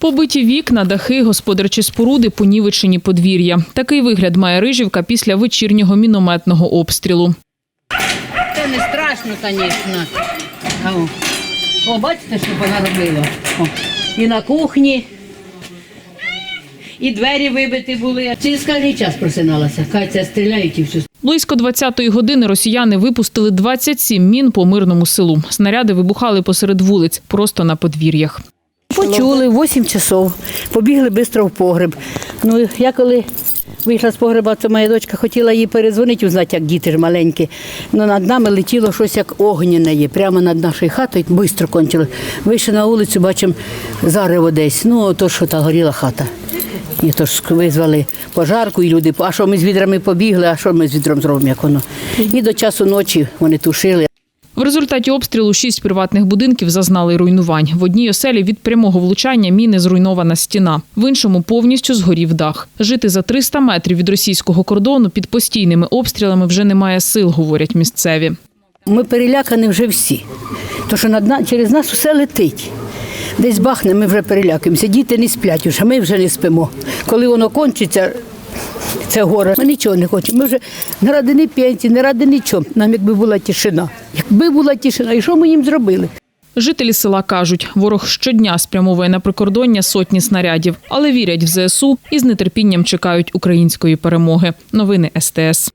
Побиті вікна, дахи, господарчі споруди, понівечені подвір'я. Такий вигляд має Рижівка після вечірнього мінометного обстрілу. Це не страшно, звісно. О, бачите, що вона робила? О, і на кухні, і двері вибиті були. Через кожний час просиналася. Хай це стріляють і все. Близько 20-ї години росіяни випустили 27 мін по мирному селу. Снаряди вибухали посеред вулиць, просто на подвір'ях. Почули, 8 часов, побігли швидко в погреб. Ну, я коли вийшла з погреба, то моя дочка хотіла їй перезвонити, узнати, як діти ж маленькі. Ну, над нами летіло щось як огняне прямо над нашою хатою, швидко кончило. Вийшли на вулицю, бачимо зарево десь. Ну, то що та горіла хата. І то ж визвали пожарку, і люди, а що ми з відрами побігли, а що ми з відром зробимо, як воно. І до часу ночі вони тушили. В результаті обстрілу шість приватних будинків зазнали руйнувань. В одній оселі від прямого влучання міни зруйнована стіна, в іншому повністю згорів дах. Жити за 300 метрів від російського кордону під постійними обстрілами вже немає сил, говорять місцеві. Ми перелякані вже всі. То що над на- через нас все летить. Десь бахне, ми вже перелякаємося. Діти не сплять вже, ми вже не спимо. Коли воно кончиться, це горе. Ми нічого не хочемо. Ми вже не ради ні пенсії, не ради нічого. Нам якби була тишина. Якби була тишина, і що ми їм зробили? Жителі села кажуть, ворог щодня спрямовує на прикордоння сотні снарядів, але вірять в ЗСУ і з нетерпінням чекають української перемоги. Новини СТС.